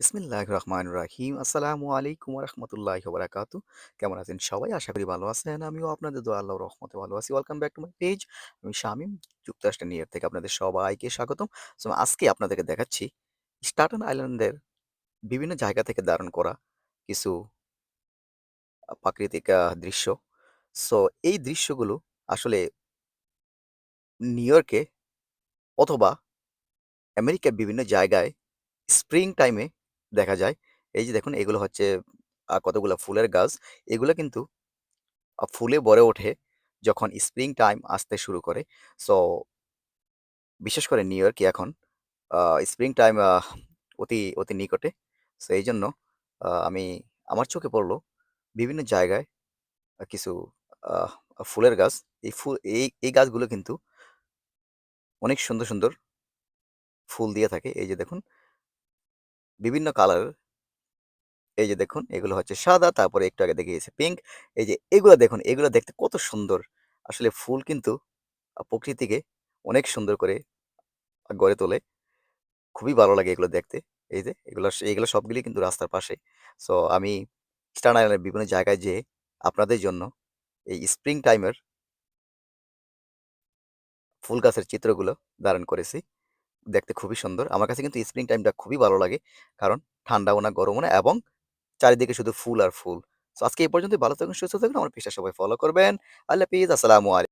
বিসমিল্লাহির রহমানির রাহিম। আসসালামু আলাইকুম রাহমাতুল্লাহি ওয়া বারাকাতুহু। কেমন আছেন সবাই? আশা করি ভালো আছেন। আমিও আপনাদের দোয়া আল্লাহর রহমতে ভালো আছি। Welcome back to my page. আমি শামীম, যুক্তরাষ্ট্রের নিউ ইয়র্ক থেকে আপনাদের সবাইকে স্বাগতম। সো আজকে আপনাদেরকে দেখাচ্ছি স্ট্যাটেন আইল্যান্ডের বিভিন্ন জায়গা থেকে ধারণ করা কিছু প্রাকৃতিক দৃশ্য। সো এই দৃশ্যগুলো আসলে নিউ ইয়র্কে অথবা আমেরিকার বিভিন্ন জায়গায় স্প্রিং টাইমে দেখা যায়। এই যে দেখুন এগুলো হচ্ছে কতগুলা ফুলের গাছ। এগুলো কিন্তু ফুলে ভরে ওঠে যখন স্প্রিং টাইম আসতে শুরু করে। সো বিশেষ করে নিউ ইয়র্কে এখন স্প্রিং টাইম অতি, অতি নিকটে। সো এই জন্য আমি আমার চোখে পড়ল বিভিন্ন জায়গায় কিছু ফুলের গাছ। এই ফুল এই, এই গাছগুলো কিন্তু অনেক সুন্দর, সুন্দর ফুল দিয়ে থাকে। এই যে দেখুন বিভিন্ন কালারের এই যে দেখুন এগুলো হচ্ছে সাদা, তারপরে একটু আগে দেখিয়েছি পিঙ্ক। এই যে এগুলো দেখুন, এগুলো দেখতে কত সুন্দর। আসলে ফুল কিন্তু প্রকৃতিকে অনেক সুন্দর করে গড়ে তোলে। খুবই ভালো লাগে এগুলো দেখতে। এই যে এগুলো এগুলো সবগুলোই কিন্তু রাস্তার পাশে। সো আমি স্ট্যাটেন আইল্যান্ডের বিভিন্ন জায়গায় যেয়ে আপনাদের জন্য এই স্প্রিং টাইমের ফুল গাছের চিত্রগুলো ধারণ করেছি। দেখতে খুবই সুন্দর। আমার কাছে কিন্তু স্প্রিং টাইমটা খুবই ভালো লাগে। কারণ ঠান্ডাও না, গরমও না এবং চারিদিকে শুধু ফুল আর ফুল। তো আজকে এই পর্যন্ত ভালো থাকুন, সুস্থ থাকুন। আমার পেশা সবাই ফলো করবেন। আল্লাহ হাফিজ। আসসালামু আলাই